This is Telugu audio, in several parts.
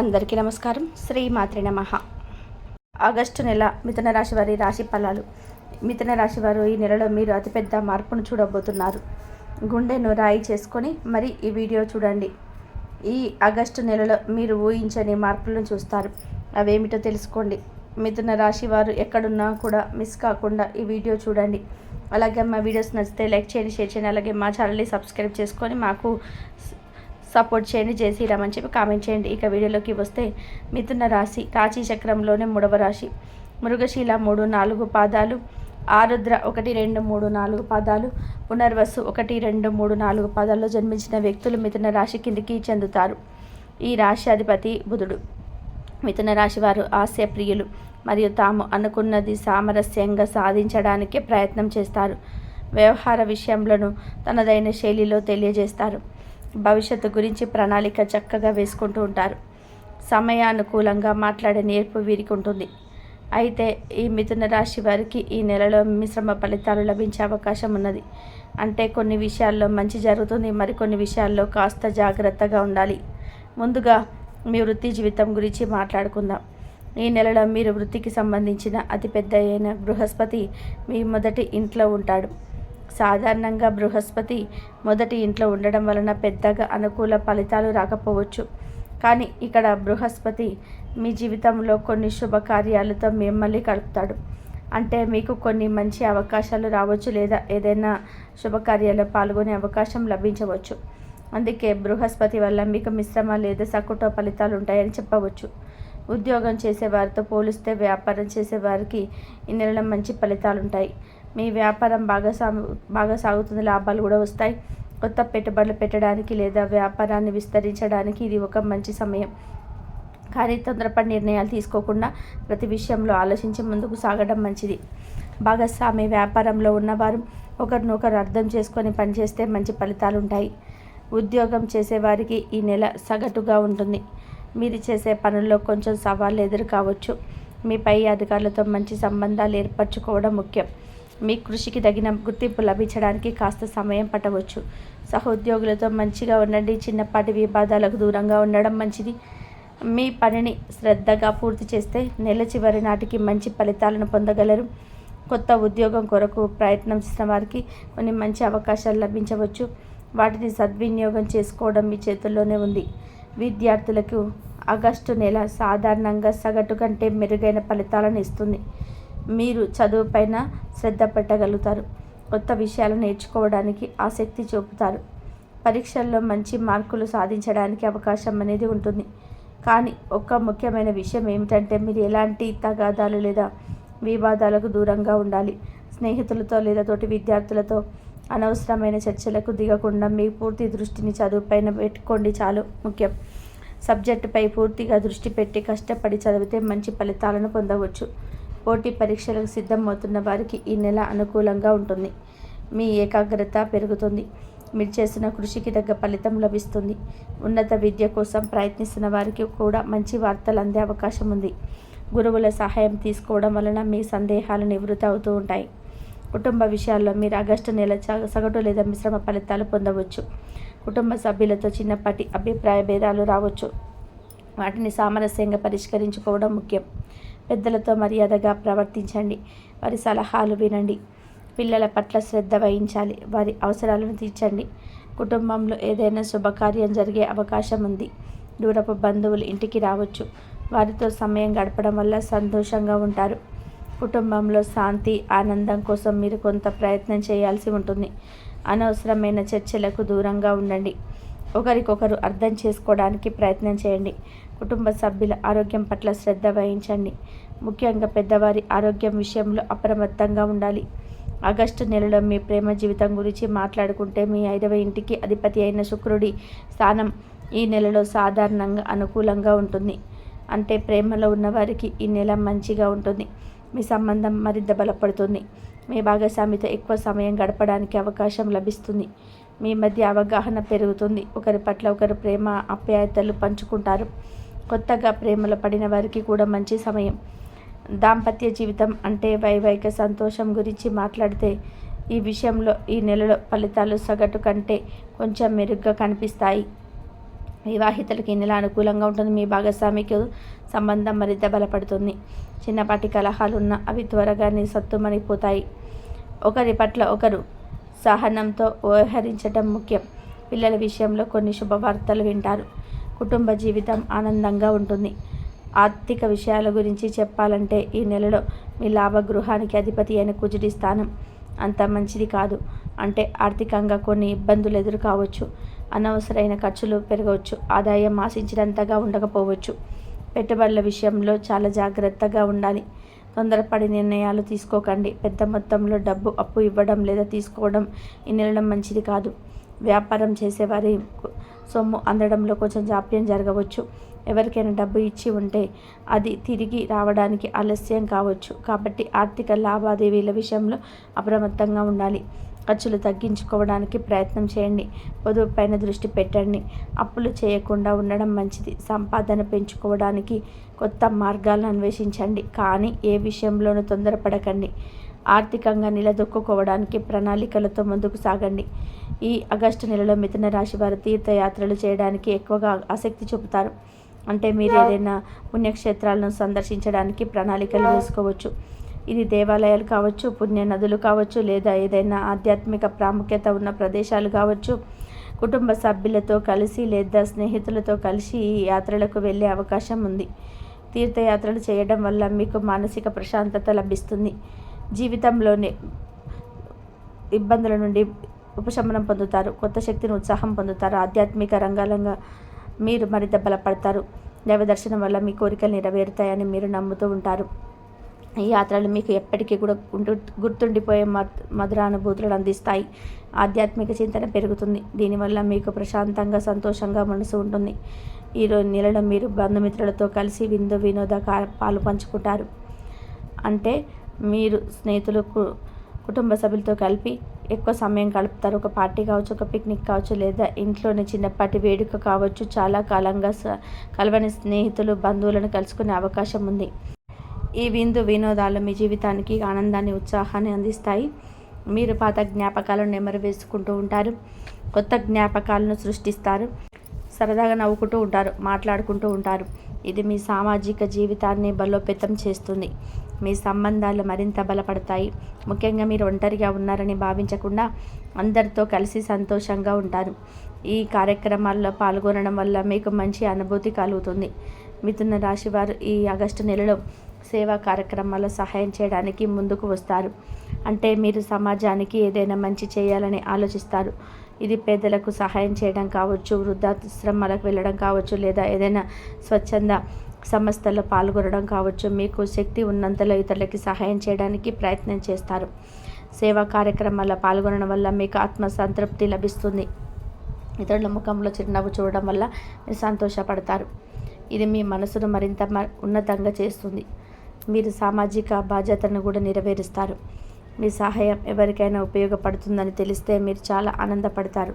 అందరికీ నమస్కారం. శ్రీ మాత్రి నమ. ఆగస్టు నెల మిథున రాశి వారి రాశి ఫలాలు. మిథున రాశి వారు ఈ నెలలో మీరు అతిపెద్ద మార్పును చూడబోతున్నారు. గుండెను రాయి చేసుకొని మరి ఈ వీడియో చూడండి. ఈ ఆగస్టు నెలలో మీరు ఊహించని మార్పులను చూస్తారు. అవేమిటో తెలుసుకోండి. మిథున రాశి వారు ఎక్కడున్నా కూడా మిస్ కాకుండా ఈ వీడియో చూడండి. అలాగే మా వీడియోస్ నచ్చితే లైక్ చేయండి షేర్ చేయండి అలాగే మా ఛానల్ని సబ్స్క్రైబ్ చేసుకొని మాకు సపోర్ట్ చేయండి. జై చెప్పి కామెంట్ చేయండి. ఇక వీడియోలోకి వస్తే మిథున రాశి రాశి చక్రంలోనే మూడవ రాశి. మృగశీల మూడు నాలుగు పాదాలు. ఆరుద్ర ఒకటి రెండు మూడు నాలుగు పాదాలు. పునర్వసు ఒకటి రెండు మూడు నాలుగు పాదాల్లో జన్మించిన వ్యక్తులు మిథున రాశి కిందికి చెందుతారు. ఈ రాశి అధిపతి బుధుడు. మిథున రాశి వారు ఆశయ ప్రియులు మరియు తాము అనుకున్నది సామరస్యంగా సాధించడానికే ప్రయత్నం చేస్తారు. వ్యవహార విషయంలోనూ తనదైన శైలిలో తెలియజేస్తారు. భవిష్యత్తు గురించి ప్రణాళిక చక్కగా వేసుకుంటూ ఉంటారు. సమయానుకూలంగా మాట్లాడే నేర్పు వీరికి ఉంటుంది. అయితే ఈ మిథున రాశి వారికి ఈ నెలలో మిశ్రమ ఫలితాలు లభించే అవకాశం ఉన్నది. అంటే కొన్ని విషయాల్లో మంచి జరుగుతుంది మరికొన్ని విషయాల్లో కాస్త జాగ్రత్తగా ఉండాలి. ముందుగా మీ వృత్తి జీవితం గురించి మాట్లాడుకుందాం. ఈ నెలలో మీరు వృత్తికి సంబంధించిన అతిపెద్ద అయిన బృహస్పతి మీ మొదటి ఇంట్లో ఉంటాడు. సాధారణంగా బృహస్పతి మొదటి ఇంట్లో ఉండడం వలన పెద్దగా అనుకూల ఫలితాలు రాకపోవచ్చు. కానీ ఇక్కడ బృహస్పతి మీ జీవితంలో కొన్ని శుభకార్యాలతో మిమ్మల్ని కలుపుతాడు. అంటే మీకు కొన్ని మంచి అవకాశాలు రావచ్చు లేదా ఏదైనా శుభకార్యాల్లో పాల్గొనే అవకాశం లభించవచ్చు. అందుకే బృహస్పతి వల్ల మీకు మిశ్రమ లేదా సకుట ఫలితాలు ఉంటాయని చెప్పవచ్చు. ఉద్యోగం చేసేవారితో పోలిస్తే వ్యాపారం చేసేవారికి ఈ నెలలో మంచి ఫలితాలు ఉంటాయి మీ వ్యాపారం బాగా సాగు బాగా సాగుతుంది లాభాలు కూడా వస్తాయి. కొత్త పెట్టుబడులు పెట్టడానికి లేదా వ్యాపారాన్ని విస్తరించడానికి ఇది ఒక మంచి సమయం. కానీ తొందరపడి నిర్ణయాలు తీసుకోకుండా ప్రతి విషయంలో ఆలోచించి ముందుకు సాగడం మంచిది. భాగస్వామి వ్యాపారంలో ఉన్నవారు ఒకరినొకరు అర్థం చేసుకొని పనిచేస్తే మంచి ఫలితాలు ఉంటాయి ఉద్యోగం చేసేవారికి ఈ నెల సగటుగా ఉంటుంది. మీరు చేసే పనుల్లో కొంచెం సవాళ్ళు ఎదురు కావచ్చు. మీ పై అధికారులతో మంచి సంబంధాలు ఏర్పరచుకోవడం ముఖ్యం. మీ కృషికి తగిన గుర్తింపు లభించడానికి కాస్త సమయం పట్టవచ్చు. సహోద్యోగులతో మంచిగా ఉండండి. చిన్నపాటి వివాదాలకు దూరంగా ఉండడం మంచిది. మీ పనిని శ్రద్ధగా పూర్తి చేస్తే నెల చివరి నాటికి మంచి ఫలితాలను పొందగలరు. కొత్త ఉద్యోగం కొరకు ప్రయత్నం చేసిన వారికి కొన్ని మంచి అవకాశాలు లభించవచ్చు. వాటిని సద్వినియోగం చేసుకోవడం మీ చేతుల్లోనే ఉంది. విద్యార్థులకు ఆగస్టు నెల సాధారణంగా సగటు కంటే మెరుగైన ఫలితాలను ఇస్తుంది. మీరు చదువుపైన శ్రద్ధ పెట్టగలుగుతారు. కొత్త విషయాలు నేర్చుకోవడానికి ఆసక్తి చూపుతారు. పరీక్షల్లో మంచి మార్కులు సాధించడానికి అవకాశం అనేది ఉంటుంది. కానీ ఒక ముఖ్యమైన విషయం ఏమిటంటే మీరు ఎలాంటి తగాదాలు లేదా వివాదాలకు దూరంగా ఉండాలి. స్నేహితులతో లేదా తోటి విద్యార్థులతో అనవసరమైన చర్చలకు దిగకుండా మీ పూర్తి దృష్టిని చదువుపైన పెట్టుకోండి చాలు. ముఖ్యం. సబ్జెక్టుపై పూర్తిగా దృష్టి పెట్టి కష్టపడి చదివితే మంచి ఫలితాలను పొందవచ్చు. పోటీ పరీక్షలకు సిద్ధమవుతున్న వారికి ఈ నెల అనుకూలంగా ఉంటుంది. మీ ఏకాగ్రత పెరుగుతుంది. మీరు చేసిన కృషికి తగ్గ ఫలితం లభిస్తుంది. ఉన్నత విద్య కోసం ప్రయత్నిస్తున్న వారికి కూడా మంచి వార్తలు అందే అవకాశం ఉంది. గురువుల సహాయం తీసుకోవడం వలన మీ సందేహాలు నివృత్తి అవుతూ ఉంటాయి. కుటుంబ విషయాల్లో మీరు ఆగస్టు నెల సగటు లేదా మిశ్రమ ఫలితాలు పొందవచ్చు. కుటుంబ సభ్యులతో చిన్నపాటి అభిప్రాయ భేదాలు రావచ్చు. వాటిని సామరస్యంగా పరిష్కరించుకోవడం ముఖ్యం. పెద్దలతో మర్యాదగా ప్రవర్తించండి. వారి సలహాలు వినండి. పిల్లల పట్ల శ్రద్ధ వహించాలి. వారి అవసరాలను తీర్చండి. కుటుంబంలో ఏదైనా శుభకార్యం జరిగే అవకాశం ఉంది. దూరపు బంధువులు ఇంటికి రావచ్చు. వారితో సమయం గడపడం వల్ల సంతోషంగా ఉంటారు. కుటుంబంలో శాంతి ఆనందం కోసం మీరు కొంత ప్రయత్నం చేయాల్సి ఉంటుంది. అనవసరమైన చర్చలకు దూరంగా ఉండండి. ఒకరికొకరు అర్థం చేసుకోవడానికి ప్రయత్నం చేయండి. కుటుంబ సభ్యుల ఆరోగ్యం పట్ల శ్రద్ధ వహించండి. ముఖ్యంగా పెద్దవారి ఆరోగ్యం విషయంలో అప్రమత్తంగా ఉండాలి. ఆగస్టు నెలలో మీ ప్రేమ జీవితం గురించి మాట్లాడుకుంటే మీ ఐదవ ఇంటికి అధిపతి అయిన శుక్రుడి స్థానం ఈ నెలలో సాధారణంగా అనుకూలంగా ఉంటుంది. అంటే ప్రేమలో ఉన్నవారికి ఈ నెల మంచిగా ఉంటుంది. మీ సంబంధం మరింత బలపడుతుంది. మీ భాగస్వామితో ఎక్కువ సమయం గడపడానికి అవకాశం లభిస్తుంది. మీ మధ్య అవగాహన పెరుగుతుంది. ఒకరి పట్ల ఒకరు ప్రేమ ఆప్యాయతలు పంచుకుంటారు. కొత్తగా ప్రేమలో పడిన వారికి కూడా మంచి సమయం. దాంపత్య జీవితం అంటే వైవాహిక సంతోషం గురించి మాట్లాడితే ఈ విషయంలో ఈ నెలలో ఫలితాలు సగటు కంటే కొంచెం మెరుగ్గా కనిపిస్తాయి. వివాహితులకి ఈ నెల అనుకూలంగా ఉంటుంది. మీ భాగస్వామికి సంబంధం మరింత బలపడుతుంది. చిన్నపాటి కలహాలున్న అవి త్వరగా సత్తుమణిపోతాయి ఒకరి పట్ల ఒకరు సహనంతో వ్యవహరించడం ముఖ్యం. పిల్లల విషయంలో కొన్ని శుభవార్తలు వింటారు. కుటుంబ జీవితం ఆనందంగా ఉంటుంది. ఆర్థిక విషయాల గురించి చెప్పాలంటే ఈ నెలలో మీ లాభగృహానికి అధిపతి అయిన కుజుడి స్థానం అంత మంచిది కాదు. అంటే ఆర్థికంగా కొన్ని ఇబ్బందులు ఎదురు కావచ్చు అనవసరమైన ఖర్చులు పెరగవచ్చు. ఆదాయం ఆశించినంతగా ఉండకపోవచ్చు. పెట్టుబడుల విషయంలో చాలా జాగ్రత్తగా ఉండాలి. తొందరపడి నిర్ణయాలు తీసుకోకండి. పెద్ద మొత్తంలో డబ్బు అప్పు ఇవ్వడం లేదా తీసుకోవడం ఈ నెలడం మంచిది కాదు. వ్యాపారం చేసేవారి సొమ్ము అందడంలో కొంచెం జాప్యం జరగవచ్చు. ఎవరికైనా డబ్బు ఇచ్చి ఉంటే అది తిరిగి రావడానికి ఆలస్యం కావచ్చు. కాబట్టి ఆర్థిక లావాదేవీల విషయంలో అప్రమత్తంగా ఉండాలి. ఖర్చులు తగ్గించుకోవడానికి ప్రయత్నం చేయండి. పొదుపు పైన దృష్టి పెట్టండి. అప్పులు చేయకుండా ఉండడం మంచిది. సంపాదన పెంచుకోవడానికి కొత్త మార్గాలను అన్వేషించండి. కానీ ఏ విషయంలోనూ తొందరపడకండి. ఆర్థికంగా నిలదొక్కుకోవడానికి ప్రణాళికలతో ముందుకు సాగండి. ఈ ఆగస్టు నెలలో మిథున రాశి వారు తీర్థయాత్రలు చేయడానికి ఎక్కువగా ఆసక్తి చూపుతారు. అంటే మీరు ఏదైనా పుణ్యక్షేత్రాలను సందర్శించడానికి ప్రణాళికలు వేసుకోవచ్చు. ఇది దేవాలయాలు కావచ్చు పుణ్య నదులు కావచ్చు లేదా ఏదైనా ఆధ్యాత్మిక ప్రాముఖ్యత ఉన్న ప్రదేశాలు కావచ్చు. కుటుంబ సభ్యులతో కలిసి లేదా స్నేహితులతో కలిసి ఈ యాత్రలకు వెళ్ళే అవకాశం ఉంది. తీర్థయాత్రలు చేయడం వల్ల మీకు మానసిక ప్రశాంతత లభిస్తుంది. జీవితంలోని ఇబ్బందుల నుండి ఉపశమనం పొందుతారు కొత్త శక్తిని ఉత్సాహం పొందుతారు ఆధ్యాత్మిక రంగాలంగా మీరు మరింత బలపడతారు. దైవ దర్శనం వల్ల మీ కోరికలు నెరవేరుతాయని మీరు నమ్ముతూ ఉంటారు. ఈ యాత్రలు మీకు ఎప్పటికీ కూడా గుర్తుండిపోయే మధురానుభూతులను అందిస్తాయి. ఆధ్యాత్మిక చింతన పెరుగుతుంది. దీనివల్ల మీకు ప్రశాంతంగా సంతోషంగా మనసు ఉంటుంది. ఈరోజు నెలలో మీరు బంధుమిత్రులతో కలిసి విందు వినోద పాలు పంచుకుంటారు. అంటే మీరు స్నేహితులు కుటుంబ సభ్యులతో కలిపి ఎక్కువ సమయం గడుపుతారు. ఒక పార్టీ కావచ్చు ఒక పిక్నిక్ కావచ్చు లేదా ఇంట్లోనే చిన్నపాటి వేడుక కావచ్చు చాలా కాలంగా కలవని స్నేహితులు బంధువులను కలుసుకునే అవకాశం ఉంది. ఈ విందు వినోదాలు మీ జీవితానికి ఆనందాన్ని ఉత్సాహాన్ని అందిస్తాయి. మీరు పాత జ్ఞాపకాలను నెమరు వేసుకుంటూ ఉంటారు. కొత్త జ్ఞాపకాలను సృష్టిస్తారు. సరదాగా నవ్వుకుంటూ ఉంటారు మాట్లాడుకుంటూ ఉంటారు. ఇది మీ సామాజిక జీవితాన్ని బలోపేతం చేస్తుంది. మీ సంబంధాలు మరింత బలపడతాయి. ముఖ్యంగా మీరు ఒంటరిగా ఉన్నారని భావించకుండా అందరితో కలిసి సంతోషంగా ఉంటారు. ఈ కార్యక్రమాల్లో పాల్గొనడం వల్ల మీకు మంచి అనుభూతి కలుగుతుంది. మిథున రాశి వారు ఈ ఆగస్టు నెలలో సేవా కార్యక్రమాల్లో సహాయం చేయడానికి ముందుకు వస్తారు. అంటే మీరు సమాజానికి ఏదైనా మంచి చేయాలని ఆలోచిస్తారు. ఇది పేదలకు సహాయం చేయడం కావచ్చు వృద్ధాశ్రమాలకు వెళ్ళడం కావచ్చు లేదా ఏదైనా స్వచ్ఛంద సంస్థల్లో పాల్గొనడం కావచ్చు మీకు శక్తి ఉన్నంతలో ఇతరులకి సహాయం చేయడానికి ప్రయత్నం చేస్తారు. సేవా కార్యక్రమాల్లో పాల్గొనడం వల్ల మీకు ఆత్మ సంతృప్తి లభిస్తుంది. ఇతరుల ముఖంలో చిరునవ్వు చూడడం వల్ల మీరు సంతోషపడతారు. ఇది మీ మనసును మరింత ఉన్నతంగా చేస్తుంది. మీరు సామాజిక బాధ్యతను కూడా నెరవేరుస్తారు. మీ సహాయం ఎవరికైనా ఉపయోగపడుతుందని తెలిస్తే మీరు చాలా ఆనందపడతారు.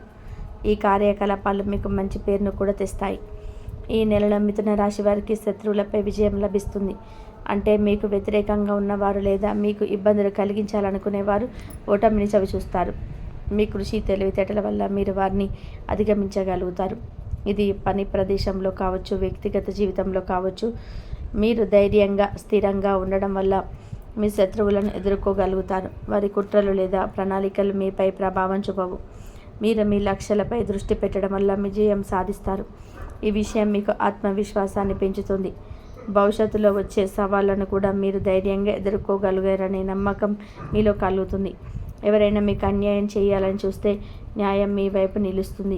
ఈ కార్యకలాపాలు మీకు మంచి పేరును కూడా తెస్తాయి. ఈ నెలలో మిథున రాశి వారికి శత్రువులపై విజయం లభిస్తుంది. అంటే మీకు వ్యతిరేకంగా ఉన్నవారు లేదా మీకు ఇబ్బందులు కలిగించాలనుకునేవారు ఓటమిని చవిచూస్తారు. మీ కృషి తెలివితేటల వల్ల మీరు వారిని అధిగమించగలుగుతారు. ఇది పని ప్రదేశంలో కావచ్చు వ్యక్తిగత జీవితంలో కావచ్చు. మీరు ధైర్యంగా స్థిరంగా ఉండడం వల్ల మీ శత్రువులను ఎదుర్కోగలుగుతారు. వారి కుట్రలు లేదా ప్రణాళికలు మీపై ప్రభావం చూపవు. మీరు మీ లక్ష్యాలపై దృష్టి పెట్టడం వల్ల విజయం సాధిస్తారు. ఈ విషయం మీకు ఆత్మవిశ్వాసాన్ని పెంచుతుంది. భవిష్యత్తులో వచ్చే సవాళ్ళను కూడా మీరు ధైర్యంగా ఎదుర్కోగలిగారనే నమ్మకం మీలో కలుగుతుంది. ఎవరైనా మీకు అన్యాయం చేయాలని చూస్తే న్యాయం మీ వైపు నిలుస్తుంది.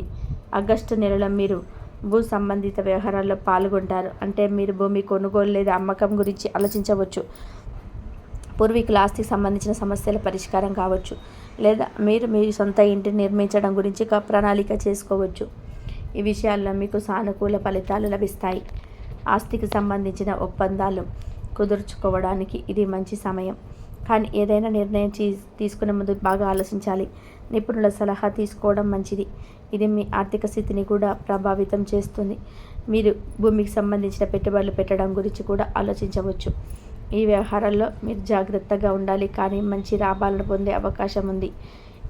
ఆగస్టు నెలలో మీరు భూ సంబంధిత వ్యవహారాల్లో పాల్గొంటారు. అంటే మీరు భూమి కొనుగోలు లేదా అమ్మకం గురించి ఆలోచించవచ్చు. పూర్వీకుల ఆస్తికి సంబంధించిన సమస్యల పరిష్కారం కావచ్చు. లేదా మీరు మీ సొంత ఇంటిని నిర్మించడం గురించి ప్రణాళిక చేసుకోవచ్చు. ఈ విషయాల్లో మీకు సానుకూల ఫలితాలు లభిస్తాయి. ఆస్తికి సంబంధించిన ఒప్పందాలు కుదుర్చుకోవడానికి ఇది మంచి సమయం. కానీ ఏదైనా నిర్ణయం తీసుకునే ముందు బాగా ఆలోచించాలి. నిపుణుల సలహా తీసుకోవడం మంచిది. ఇది మీ ఆర్థిక స్థితిని కూడా ప్రభావితం చేస్తుంది. మీరు భూమికి సంబంధించిన పెట్టుబడులు పెట్టడం గురించి కూడా ఆలోచించవచ్చు. ఈ వ్యవహారాల్లో మీరు జాగ్రత్తగా ఉండాలి. కానీ మంచి లాభాలను పొందే అవకాశం ఉంది.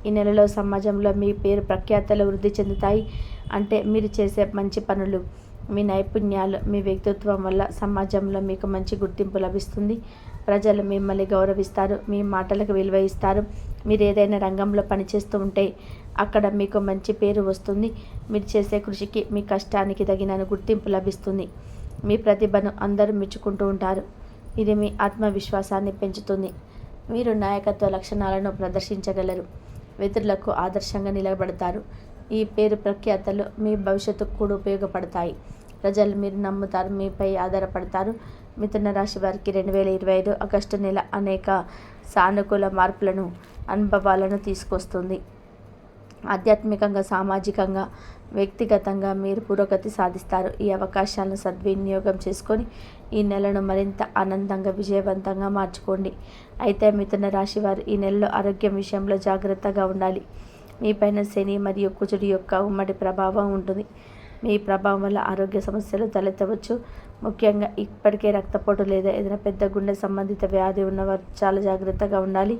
ఈ నెలలో సమాజంలో మీ పేరు ప్రఖ్యాతలు వృద్ధి చెందుతాయి. అంటే మీరు చేసే మంచి పనులు మీ నైపుణ్యాలు మీ వ్యక్తిత్వం వల్ల సమాజంలో మీకు మంచి గుర్తింపు లభిస్తుంది. ప్రజలు మిమ్మల్ని గౌరవిస్తారు మీ మాటలకు విలువ ఇస్తారు. మీరు ఏదైనా రంగంలో పనిచేస్తూ ఉంటే అక్కడ మీకు మంచి పేరు వస్తుంది. మీరు చేసే కృషికి మీ కష్టానికి తగిన గుర్తింపు లభిస్తుంది. మీ ప్రతిభను అందరూ మెచ్చుకుంటూ ఉంటారు. ఇది మీ ఆత్మవిశ్వాసాన్ని పెంచుతుంది. మీరు నాయకత్వ లక్షణాలను ప్రదర్శించగలరు. ఇతరులకు ఆదర్శంగా నిలబడతారు. ఈ పేరు ప్రఖ్యాతలు మీ భవిష్యత్తుకు కూడా ఉపయోగపడతాయి. ప్రజలు మీరు నమ్ముతారు మీపై ఆధారపడతారు. మిథున రాశి వారికి రెండు వేల ఇరవై ఐదు ఆగస్టు నెల అనేక సానుకూల మార్పులను అనుభవాలను తీసుకొస్తుంది. ఆధ్యాత్మికంగా సామాజికంగా వ్యక్తిగతంగా మీరు పురోగతి సాధిస్తారు. ఈ అవకాశాలను సద్వినియోగం చేసుకొని ఈ నెలను మరింత ఆనందంగా విజయవంతంగా మార్చుకోండి. అయితే మిథున రాశి వారు ఈ నెలలో ఆరోగ్యం విషయంలో జాగ్రత్తగా ఉండాలి. మీపైన శని మరియు కుజుడి యొక్క ఉమ్మడి ప్రభావం ఉంటుంది. మీ ప్రభావం వల్ల ఆరోగ్య సమస్యలు తలెత్తవచ్చు. ముఖ్యంగా ఇప్పటికే రక్తపోటు లేదా ఏదైనా పెద్ద గుండె సంబంధిత వ్యాధి ఉన్నవారు చాలా జాగ్రత్తగా ఉండాలి.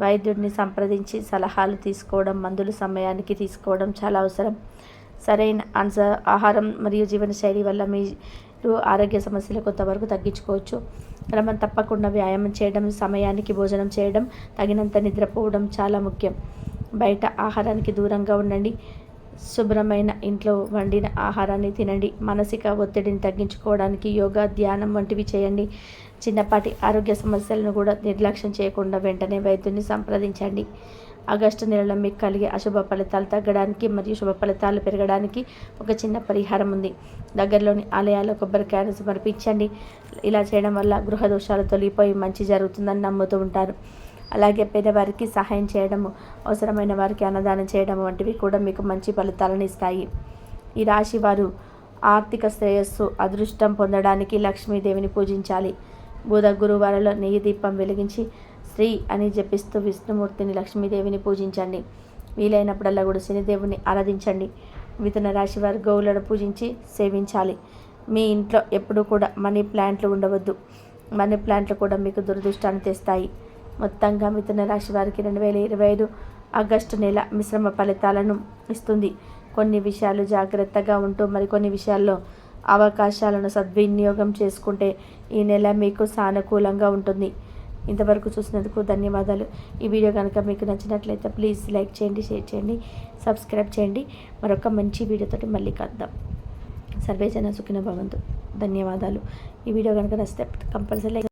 వైద్యుడిని సంప్రదించి సలహాలు తీసుకోవడం మందులు సమయానికి తీసుకోవడం చాలా అవసరం. సరైన అన్స ఆహారం మరియు జీవనశైలి వల్ల మీరు ఆరోగ్య సమస్యలు కొంతవరకు తగ్గించుకోవచ్చు. క్రమం తప్పకుండా వ్యాయామం చేయడం సమయానికి భోజనం చేయడం తగినంత నిద్రపోవడం చాలా ముఖ్యం. బయట ఆహారానికి దూరంగా ఉండండి. శుభ్రమైన ఇంట్లో వండిన ఆహారాన్ని తినండి. మానసిక ఒత్తిడిని తగ్గించుకోవడానికి యోగా ధ్యానం వంటివి చేయండి. చిన్నపాటి ఆరోగ్య సమస్యలను కూడా నిర్లక్ష్యం చేయకుండా వెంటనే వైద్యుని సంప్రదించండి. ఆగస్టు నెలలో మీకు కలిగే అశుభ ఫలితాలు తగ్గడానికి మరియు శుభ ఫలితాలు పెరగడానికి ఒక చిన్న పరిహారం ఉంది. దగ్గరలోని ఆలయాల్లో కొబ్బరికాయను సమర్పించండి. ఇలా చేయడం వల్ల గృహ దోషాలు తొలగిపోయి మంచి జరుగుతుందని నమ్ముతూ ఉంటారు. అలాగే పేదవారికి సహాయం చేయడము అవసరమైన వారికి అన్నదానం చేయడం వంటివి కూడా మీకు మంచి ఫలితాలను ఇస్తాయి. ఈ రాశి వారు ఆర్థిక శ్రేయస్సు అదృష్టం పొందడానికి లక్ష్మీదేవిని పూజించాలి. బుధ గురువారంలో నెయ్యి దీపం వెలిగించి శ్రీ అని జపిస్తూ విష్ణుమూర్తిని లక్ష్మీదేవిని పూజించండి. వీలైనప్పుడల్లా కూడా శనిదేవుని ఆరాధించండి. మిథున రాశి వారు గోవులను పూజించి సేవించాలి. మీ ఇంట్లో ఎప్పుడూ కూడా మనీ ప్లాంట్లు ఉండవద్దు. మనీ ప్లాంట్లు కూడా మీకు దురదృష్టాన్ని తెస్తాయి. మొత్తంగా మిథున రాశి వారికి రెండు వేల ఇరవై ఐదు ఆగస్టు నెల మిశ్రమ ఫలితాలను ఇస్తుంది. కొన్ని విషయాలు జాగ్రత్తగా ఉంటూ మరికొన్ని విషయాల్లో అవకాశాలను సద్వినియోగం చేసుకుంటే ఈ నెల మీకు సానుకూలంగా ఉంటుంది. ఇంతవరకు చూసినందుకు ధన్యవాదాలు. ఈ వీడియో కనుక మీకు నచ్చినట్లయితే ప్లీజ్ లైక్ చేయండి షేర్ చేయండి సబ్స్క్రైబ్ చేయండి. మరొక మంచి వీడియోతోటి మళ్ళీ కలుద్దాం. సర్వేజన సుఖిన భవంతు. ధన్యవాదాలు. ఈ వీడియో కనుక నచ్చితే కంపల్సరీ